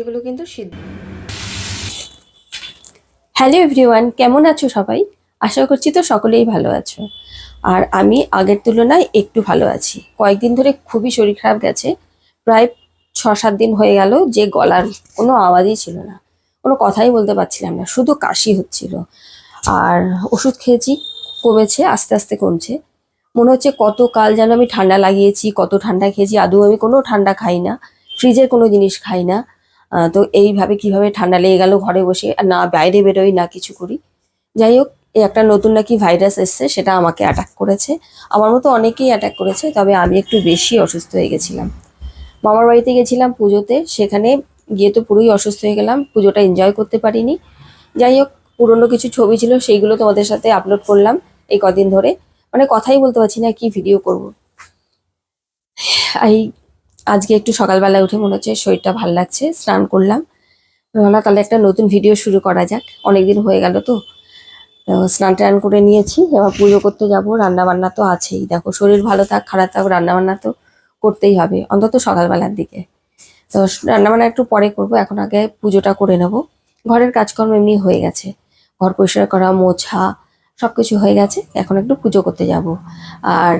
এগুলো কিন্তু সিদ্ধ। হ্যালো এভরিওয়ান, কেমন আছো সবাই? আশা করছি তো সকলেই ভালো আছো। আর আমি আগের তুলনায় একটু ভালো আছি। কয়েকদিন ধরে খুবই শরীর খারাপ গেছে। প্রায় ছ সাত দিন হয়ে গেল যে গলার কোনো আওয়াজই ছিল না। কোনো কথাই বলতে পারছিলাম না, শুধু কাশি হচ্ছিল। আর ওষুধ খেয়েছি, কমেছে, আস্তে আস্তে কমছে। মনে হচ্ছে কত কাল যেন আমি ঠান্ডা লাগিয়েছি, কত ঠান্ডা খেয়েছি, আদৌ আমি কোনো ঠান্ডা খাই না। ফ্রিজের কোনো জিনিস খাই না। তো এইভাবে কীভাবে ঠান্ডা লেগে গেল ঘরে বসে, আর না বাইরে বেরোই, না কিছু করি। যাই হোক এই একটা নতুন নাকি ভাইরাস এসছে, সেটা আমাকে অ্যাটাক করেছে। আমার মতো অনেকেই অ্যাটাক করেছে, তবে আমি একটু বেশি অসুস্থ হয়ে গেছিলাম। মামার বাড়িতে গেছিলাম পুজোতে, সেখানে গিয়ে তো পুরোই অসুস্থ হয়ে গেলাম, পুজোটা এনজয় করতে পারিনি। যাই হোক, পুরনো কিছু ছবি ছিল, সেইগুলো তোমাদের সাথে আপলোড করলাম এই কদিন ধরে। মানে কথাই বলতে পারছি না কি ভিডিও করব। এই আজকে একটু সকালবেলায় উঠে মনে হচ্ছে শরীরটা ভালো লাগছে, স্নান করলাম। ভাবলাম তাহলে একটা নতুন ভিডিও শুরু করা যাক। অনেকদিন হয়ে গেল তো। স্নান টান করে নিয়েছি, এবার পুজো করতে যাব রান্না বান্না তো আছেই। দেখো, শরীর ভালো থাক, খারাপ থাক রান্না বান্না তো করতেই হবে, অন্তত সকালবেলার দিকে। তো রান্না বান্না একটু পরে করব, এখন আগে পুজোটা করে নেব। ঘরের কাজকর্ম এমনি হয়ে গেছে। ঘর পরিষ্কার করা, মোছা সব কিছু হয়ে গেছে, এখন একটু পুজো করতে যাব। আর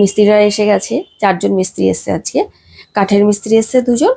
মিস্ত্রিরা এসে গেছে, চারজন মিস্ত্রি এসছে আজকে। কাঠের মিস্ত্রি এসছে দুজন,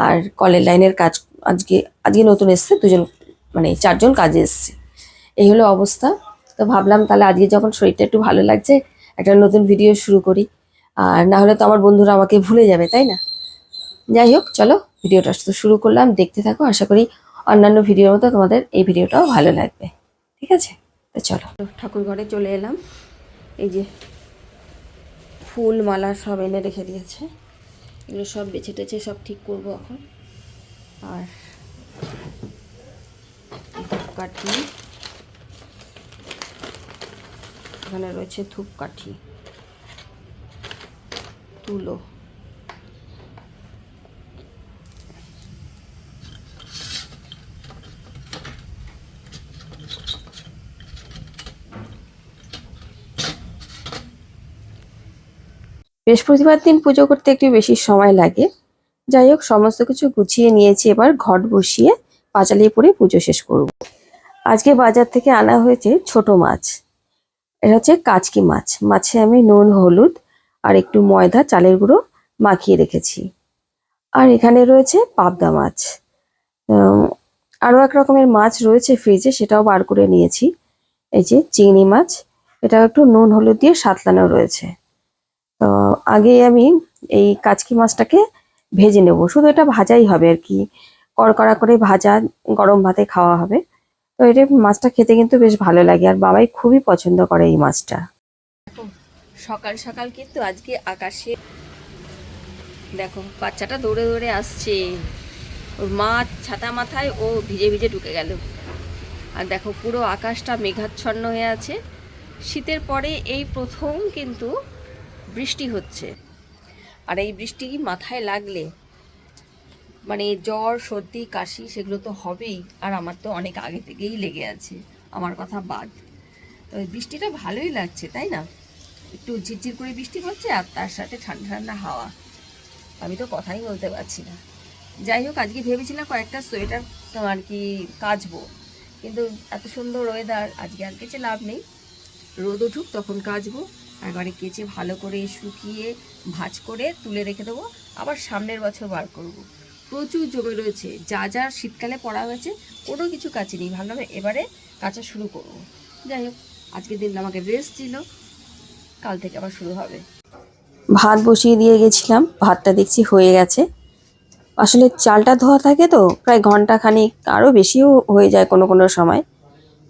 আর কলের লাইনের কাজ আজকে আজকে নতুন এসছে দুজন মানে চারজন কাজে এসছে। এই হলো অবস্থা। তো ভাবলাম তাহলে আজকে যখন শরীরটা একটু ভালো লাগছে, একটা নতুন ভিডিও শুরু করি। আর না হলে তো আমার বন্ধুরা আমাকে ভুলে যাবে, তাই না? যাই হোক, চলো ভিডিওটা তো শুরু করলাম। দেখতে থাকো, আশা করি অন্যান্য ভিডিওর মতো তোমাদের এই ভিডিওটাও ভালো লাগবে। ঠিক আছে? তো চলো। ঠাকুর ঘরে চলে এলাম। এই যে ফুল, মালা সব এনে রেখে দিয়েছে। এগুলো সব বেছে টেছে সব ঠিক করব এখন। আর ধূপকাঠি। এখানে রয়েছে ধূপকাঠি। তুলো। বৃহস্পতিবার দিন পুজো করতে একটু বেশি সময় লাগে। যাই হোক, সমস্ত কিছু গুছিয়ে নিয়েছি, এবার ঘট বসিয়ে পাঁচালি পরে পুজো শেষ করব। আজকে বাজার থেকে আনা হয়েছে ছোট মাছ। এটা হচ্ছে কাচকি মাছ। মাছে আমি নুন, হলুদ আর একটু ময়দা, চালের গুঁড়ো মাখিয়ে রেখেছি। আর এখানে রয়েছে পাবদা মাছ। আরও এক রকমের মাছ রয়েছে ফ্রিজে সেটাও বার করে নিয়েছি। এই যে চিংড়ি মাছ এটা একটু নুন, হলুদ দিয়ে সাতলানো রয়েছে। তো আগে আমি এই কাচকি মাছটাকে ভেজে নেব। শুধু এটা ভাজাই হবে আর কি। কড়কড়া করে ভাজা, গরম ভাতে খাওয়া হবে। তো এটা মাছটা খেতে কিন্তু বেশ ভালো লাগে আর বাবাই খুবই পছন্দ করে এই মাছটা। সকাল সকাল কিন্তু আজকে আকাশে দেখো, বাচ্চাটা দৌড়ে দৌড়ে আসছে। ওর মা ছাতা মাথায় ও ভিজে ভিজে ঢুকে গেল। আর দেখো, পুরো আকাশটা মেঘাচ্ছন্ন হয়ে আছে। শীতের পরে এই প্রথম কিন্তু বৃষ্টি হচ্ছে। আর এই বৃষ্টি মাথায় লাগলে? মানে জ্বর, সর্দি, কাশি সেগুলো তো হবেই, আর আমার তো অনেক আগে থেকেই লেগে আছে, আমার কথা বাদ। তো বৃষ্টিটা ভালোই লাগছে, তাই না? একটু ঝিরঝির করে বৃষ্টি পড়ছে আর তার সাথে ঠান্ডা ঠান্ডা হাওয়া। আমি তো কথাই বলতে পারছি না। যাই হোক, আজকে ভেবেছিলাম কয়েকটা সোয়েটার আর কি কাচবো। কিন্তু এত সুন্দর ওয়েদার আজকে আর কেচে লাভ নেই। রোদ উঠুক, তখন কাচবো। একবারে কেচে ভালো করে শুকিয়ে ভাঁজ করে তুলে রেখে দেবো। আবার সামনের বছর বার করব। প্রচুর জমে রয়েছে। যা যা শীতকালে পড়া হয়েছে, কোনো কিছু কাচি নেই। ভাবলাম এবারে কাচা শুরু করব। যাই হোক, আজকের দিন আমাকে রেস্ট ছিল কাল থেকে আবার শুরু হবে। ভাত বসিয়ে দিয়ে গেছিলাম। ভাতটা দেখছি হয়ে গেছে। আসলে চালটা ধোয়া থাকে তো, প্রায় ঘণ্টা খানিক আরও বেশিও হয়ে যায় কোনো কোনো সময়।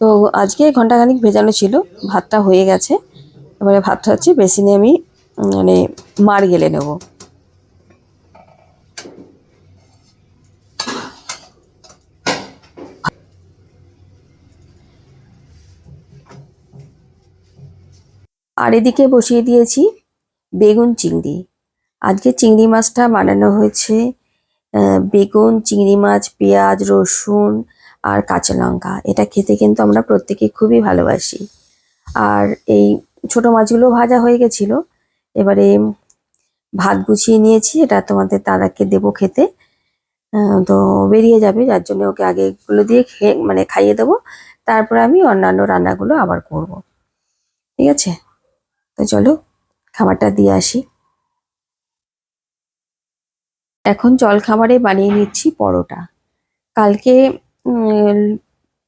তো আজকে ঘণ্টা খানিক ভেজানো ছিল। ভাতটা হয়ে গেছে। এবারে ভাতটা হচ্ছে বেসিনে আমি মানে মার গেলে নেব। আর এদিকে বসিয়ে দিয়েছি বেগুন চিংড়ি। আজকে চিংড়ি মাছটা বানানো হয়েছে বেগুন, চিংড়ি মাছ, পেঁয়াজ, রসুন আর কাঁচা লঙ্কা। এটা খেতে কিন্তু আমরা প্রত্যেকে খুবই ভালোবাসি। আর এই ছোট মাছগুলো ভাজা হয়ে গেছিল। এবারে ভাত গুছিয়ে নিয়েছি, এটা তোমাদের দাদাকে দেবো খেতে। তো বেরিয়ে যাবে, যার জন্য ওকে আগে এগুলো দিয়ে খেয়ে মানে খাইয়ে দেবো। তারপরে আমি অন্যান্য রান্নাগুলো আবার করব। ঠিক আছে? তো চলো, খাবারটা দিয়ে আসি। এখন জল খাবারে বানিয়ে নিচ্ছি পরোটা। কালকে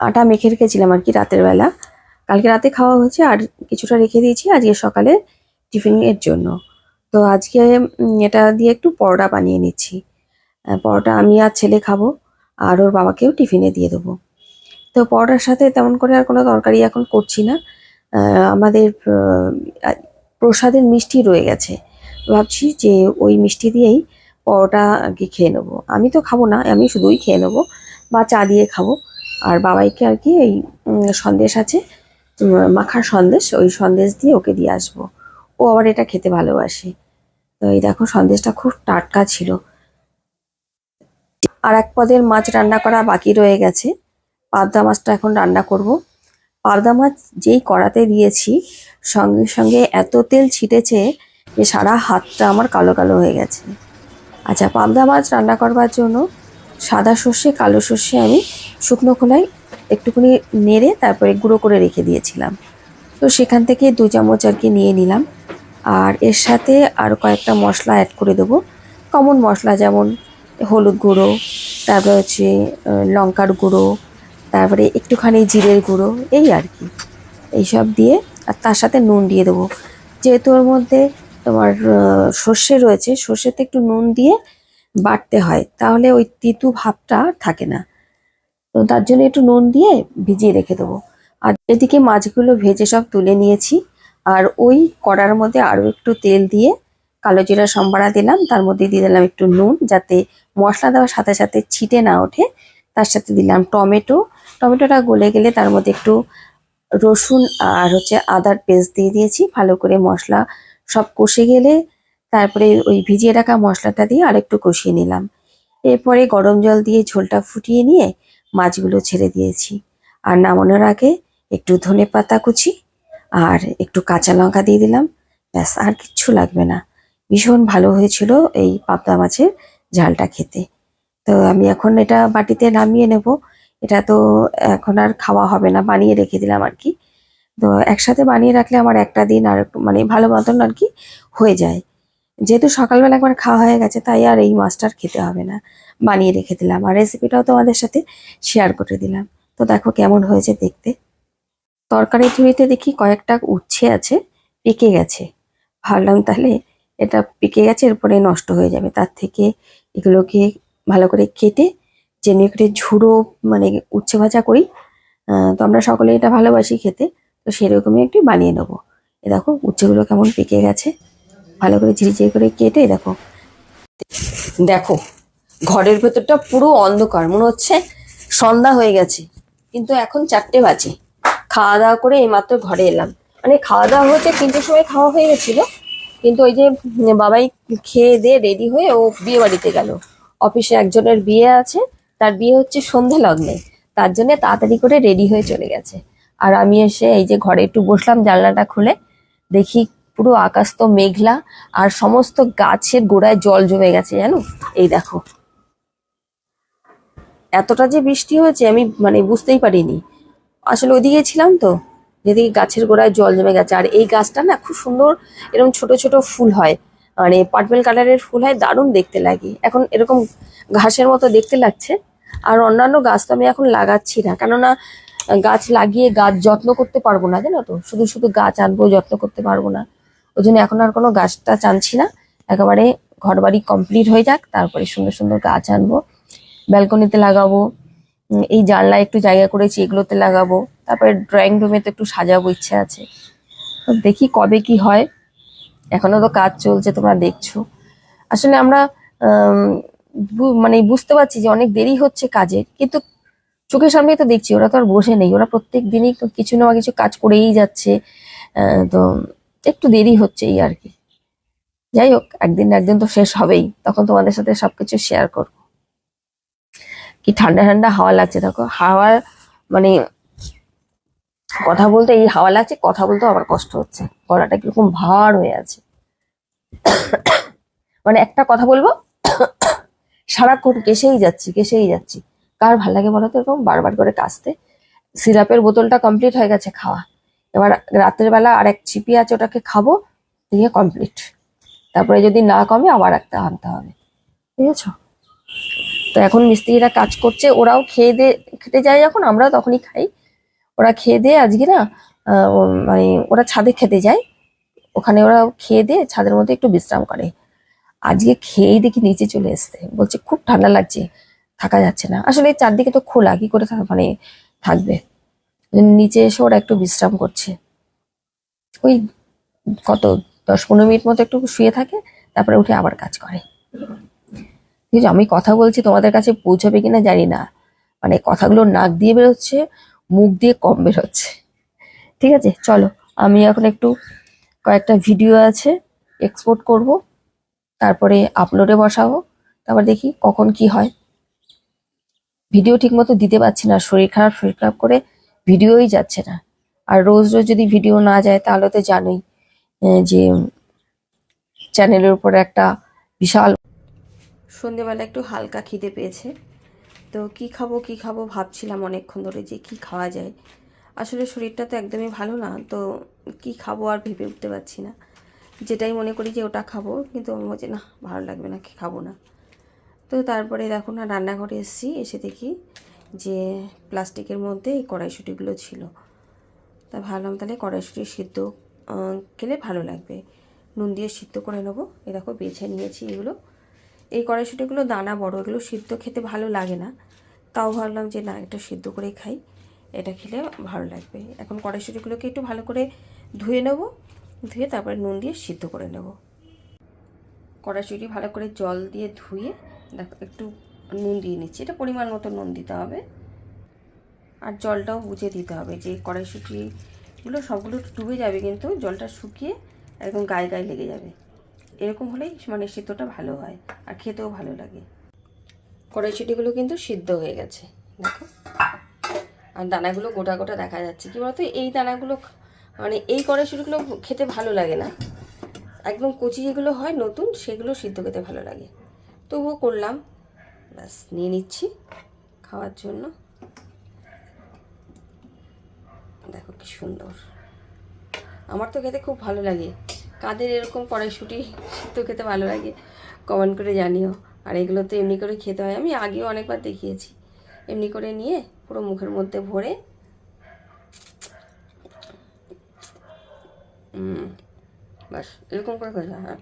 আটা মেখে রেখেছিলাম আর কি রাতের বেলা। কালকে রাতে খাওয়া হয়েছে আর কিছুটা রেখে দিয়েছি আজকে সকালে টিফিনের জন্য। তো আজকে এটা দিয়ে একটু পরোটা বানিয়ে নিচ্ছি। পরোটা আমি আর ছেলে খাব আর ওর বাবাকেও টিফিনে দিয়ে দেবো। তো পরোটার সাথে তেমন করে আর কোনো তরকারি এখন করছি না। আমাদের প্রসাদের মিষ্টি রয়ে গেছে। ভাবছি যে ওই মিষ্টি দিয়েই পরোটা আর কি খেয়ে নেব। আমি তো খাব না, আমি শুধুই খেয়ে নেব বা চা দিয়ে খাব। আর বাবাইকে আর কি এই সন্দেশ আছে মাখার সন্দেশ, ওই সন্দেশ দিয়ে ওকে দিয়ে আসব। ও আবার এটা খেতে ভালোবাসে। তো এই দেখো, সন্দেশটা খুব টাটকা ছিল। আর এক পদের মাছ রান্না করা বাকি রয়ে গেছে। পাবদা মাছটা এখন রান্না করব। পাবদা মাছ যেই কড়াতে দিয়েছি, সঙ্গে সঙ্গে এত তেল ছিটেছে যে সারা হাতটা আমার কালো কালো হয়ে গেছে। আচ্ছা পাবদা মাছ রান্না করবার জন্য সাদা সর্ষে, কালো সর্ষে আমি শুকনো খোলায় একটুখানি নেড়ে তারপরে গুঁড়ো করে রেখে দিয়েছিলাম। তো সেখান থেকে দু চামচ আর কি নিয়ে নিলাম। আর এর সাথে আরও কয়েকটা মশলা অ্যাড করে দেবো। কমন মশলা যেমন হলুদ গুঁড়ো, তারপরে হচ্ছে লঙ্কার গুঁড়ো, তারপরে একটুখানি জিরের গুঁড়ো, এই আর কি। এইসব দিয়ে আর তার সাথে নুন দিয়ে দেবো। যেহেতু ওর মধ্যে তোমার সর্ষে রয়েছে, সর্ষেতে একটু নুন দিয়ে বাটতে হয়, তাহলে ওই তিতু ভাবটা থাকে না। তো তার জন্য একটু নুন দিয়ে ভিজিয়ে রেখে দেবো। আর এদিকে মাছগুলো ভেজে সব তুলে নিয়েছি। আর ওই কড়ার মধ্যে আরও একটু তেল দিয়ে কালো জিরা সম্বারা দিলাম, তার মধ্যে দিয়ে দিলাম একটু নুন, যাতে মশলা দেওয়ার সাথে সাথে ছিটে না ওঠে। তার সাথে দিলাম টমেটো। টমেটোটা গলে গেলে তার মধ্যে একটু রসুন আর হচ্ছে আদার পেস্ট দিয়ে দিয়েছি, ভালো করে মশলা সব কষে গেলে তারপরে ওই ভিজিয়ে রাখা মশলাটা দিয়ে আরেকটু কষিয়ে নিলাম। এরপরে গরম জল দিয়ে ঝোলটা ফুটিয়ে নিয়ে মাছগুলো ছেড়ে দিয়েছি। আর নামানোর আগে একটু ধনে পাতা কুচি আর একটু কাঁচা লঙ্কা দিয়ে দিলাম। ব্যাস, আর কিচ্ছু লাগবে না। ভীষণ ভালো হয়েছিল এই পাবদা মাছের ঝালটা খেতে। তো আমি এখন এটা বাটিতে নামিয়ে নেব। এটা তো এখন আর খাওয়া হবে না, বানিয়ে রেখে দিলাম আর কি। তো একসাথে বানিয়ে রাখলে আমার একটা দিন আর মানে ভালো মতন আর কি হয়ে যায়। যেহেতু সকালবেলা একবার খাওয়া হয়ে গেছে, তাই আর এই মাছটার খেতে হবে না। বানিয়ে রেখে দিলাম আর রেসিপিটাও তোমাদের সাথে শেয়ার করে দিলাম। তো দেখো কেমন হয়েছে দেখতে। তরকারি ঝুড়িতে দেখি কয়েকটা উচ্ছে আছে, পেকে গেছে। ভাবলাম তাহলে এটা পেকে গেছে, এরপরে নষ্ট হয়ে যাবে। তার থেকে এগুলোকে ভালো করে কেটে, যেমনি করে ঝুড়ো মানে উচ্ছে ভাজা করি তো আমরা সকলে এটা ভালোবাসি খেতে, তো সেরকমই একটু বানিয়ে নেব। এ দেখো উচ্ছেগুলো কেমন পেকে গেছে। ভালো করে ঝিরিঝিরি করে কেটে দেখো। দেখো, ঘরের ভেতরটা পুরো অন্ধকার, মনে হচ্ছে সন্ধ্যা হয়ে গেছে। কিন্তু এখন চারটে বাজে। খাওয়া দাওয়া করে এইমাত্র ঘরে এলাম। মানে খাওয়া দাওয়া হয়েছে, তিনটের সময় খাওয়া হয়ে গেছিল। কিন্তু ওই যে বাবাই খেয়ে দিয়ে রেডি হয়ে ও বিয়ে বাড়িতে গেল। অফিসে একজনের বিয়ে আছে, তার বিয়ে হচ্ছে সন্ধে লগ্নে। তার জন্য তাড়াতাড়ি করে রেডি হয়ে চলে গেছে। আর আমি এসে এই যে ঘরে একটু বসলাম জানলাটা খুলে, দেখি পুরো আকাশ তো মেঘলা, আর সমস্ত গাছের গোড়ায় জল জমে গেছে, জানো? এই দেখো। এতটা যে বৃষ্টি হয়েছে, আমি মানে বুঝতেই পারিনি। আসলে ওইদিকে ছিলাম তো, যেদিকে গাছের গোড়ায় জল জমে গেছে, আর এই গাছটা না খুব সুন্দর এরকম ছোট ছোট ফুল হয়। মানে পার্পেল কালারের ফুল হয়, দারুণ দেখতে লাগে। এখন এরকম ঘাসের মতো দেখতে লাগছে, আর অন্যান্য গাছ তো আমি এখন লাগাচ্ছি না। কেননা, গাছ লাগিয়ে গাছ যত্ন করতে পারব না, জানো তো? শুধু শুধু গাছ আনব, যত্ন করতে পারব না। ওই জন্য এখন আর কোনো গাছটা টানছি না। একেবারে ঘর বাড়ি কমপ্লিট হয়ে যাক, তারপরে সুন্দর সুন্দর গাছ আনব। ব্যালকনিতে লাগাবো এই জানলায় একটু জায়গা করেছি, এগুলোতে লাগাবো। তারপরে ড্রয়িং রুমে তো একটু সাজাবো, ইচ্ছে আছে। দেখি কবে কি হয়। এখনও তো কাজ চলছে, তোমরা দেখছ। আসলে আমরা মানে বুঝতে পারছি যে অনেক দেরি হচ্ছে কাজের, কিন্তু চোখের সামনেই তো দেখছি, ওরা তো আর বসে নেই। ওরা প্রত্যেক দিনই কিছু না কিছু কাজ করেই যাচ্ছে। তো একটু দেরি হচ্ছে এই আর কি। যাই হোক, একদিন একদিন তো শেষ হবেই। তখন তোমাদের সাথে সবকিছু শেয়ার করব। কি ঠান্ডা ঠান্ডা হাওয়া লাগছে, দেখো। হাওয়া মানে কথা বলতে এই হাওয়া লাগছে, কথা বলতেও আবার কষ্ট হচ্ছে। গলাটা কীরকম ভার হয়ে আছে। মানে একটা কথা বলব, সারাক্ষণ কেসেই যাচ্ছি কেসেই যাচ্ছি। কার ভালো লাগে বলো তো এরকম বারবার করে কাশতে? সিরাপের বোতলটা কমপ্লিট হয়ে গেছে খাওয়া। এবার রাতের বেলা আর এক ছিপি আছে ওটাকে খাব, দিয়ে কমপ্লিট তারপরে যদি না কমে আবার একটা আনতে হবে। বুঝেছ? তো এখন মিস্ত্রিরা কাজ করছে, ওরাও খেয়ে দিয়ে খেতে যায় যখন, আমরাও তখনই খাই। ওরা খেয়ে দিয়ে আজকে না মানে ওরা ছাদে খেতে যায়। ওখানে ওরা খেয়ে দিয়ে ছাদের মধ্যে একটু বিশ্রাম করে। আজকে খেয়েই দেখি নিচে চলে এসছে। বলছে, খুব ঠান্ডা লাগছে, থাকা যাচ্ছে না। আসলে চারদিকে তো খোলা, কি করে মানে থাকবে? নিচে এসে ওরা একটু বিশ্রাম করছে। ওই কত দশ পনেরো মিনিট মতো একটু শুয়ে থাকে, তারপরে উঠে আবার কাজ করে। ঠিক আছে আমি কথা বলছি, তোমাদের কাছে পৌঁছাবে কিনা জানি না। মানে কথাগুলো নাক দিয়ে বেরোচ্ছে, মুখ দিয়ে কম বেরোচ্ছে। ঠিক আছে, চলো, আমি এখন একটু কয়েকটা ভিডিও আছে এক্সপোর্ট করব, তারপরে আপলোডে বসাবো, তারপর দেখি কখন কি হয়। ভিডিও ঠিক মতো দিতে পারছি না, শরীর খারাপ শরীর খারাপ করে ভিডিওই যাচ্ছে না। আর রোজ রোজ যদি ভিডিও না যায়, তাহলে তো জানোই যে চ্যানেলের উপর একটা বিশাল সন্ধেবেলা একটু হালকা খিদে পেয়েছে। তো কি খাব কি খাব ভাবছিলাম অনেকক্ষণ ধরে যে কি খাওয়া যায়। আসলে শরীরটা তো একদমই ভালো না, তো কি খাব আর ভেবে উঠতে পারছি না। যেটাই মনে করি যে ওটা খাব, কিন্তু আমার হচ্ছে না, ভালো লাগবে না, কি খাব না। তো তারপরে দেখো না, রান্নাঘরে এসেছি, এসে দেখি যে প্লাস্টিকের মধ্যে এই কড়াইশুটিগুলো ছিল। তা ভাবলাম তাহলে কড়াইশুটি সিদ্ধ খেলে ভালো লাগবে। নুন দিয়ে সিদ্ধ করে নেব। এ দেখো বেছে নিয়েছি এগুলো। এই কড়াইশুটিগুলো, দানা, বড়, এগুলো সিদ্ধ খেতে ভালো লাগে না। তাও ভাবলাম যে না, এটা সিদ্ধ করেই খাই। এটা খেলে ভালো লাগবে। এখন কড়াইশুটিগুলোকে একটু ভালো করে ধুয়ে নেব। ধুয়ে তারপরে নুন দিয়ে সিদ্ধ করে নেব। কড়াইশুটি ভালো করে জল দিয়ে ধুয়ে, দেখো একটু নুন দিয়ে নিচ্ছি। এটা পরিমাণ মতো নুন দিতে হবে। আর জলটাও বুঝে দিতে হবে যে কড়াইশুটিগুলো সবগুলো ডুবে যাবে, কিন্তু জলটা শুকিয়ে একদম গায়ে গায়ে লেগে যাবে। এরকম হলেই মানে সিদ্ধটা ভালো হয় আর খেতেও ভালো লাগে। কড়াইশুটিগুলো কিন্তু সিদ্ধ হয়ে গেছে, দেখো। আর দানাগুলো গোটা গোটা দেখা যাচ্ছে। কি বলতো? এই দানাগুলো মানে এই কড়াইশুটিগুলো খেতে ভালো লাগে না। একদম কচি যেগুলো হয় নতুন, সেগুলো সিদ্ধ খেতে ভালো লাগে। তবুও করলাম। ব্যাস, নিয়ে নিচ্ছি খাওয়ার জন্য। দেখো কি সুন্দর। আমার তো খেতে খুব ভালো লাগে। কাদের এরকম কড়াইশুটি সিদ্ধ খেতে ভালো লাগে কমেন্ট করে জানিও। আর এগুলো তো এমনি করে খেতে হয়। আমি আগেও অনেকবার দেখিয়েছি। এমনি করে নিয়ে পুরো মুখের মধ্যে ভরে বাস এরকম করে খাওয়া হ্যাঁ।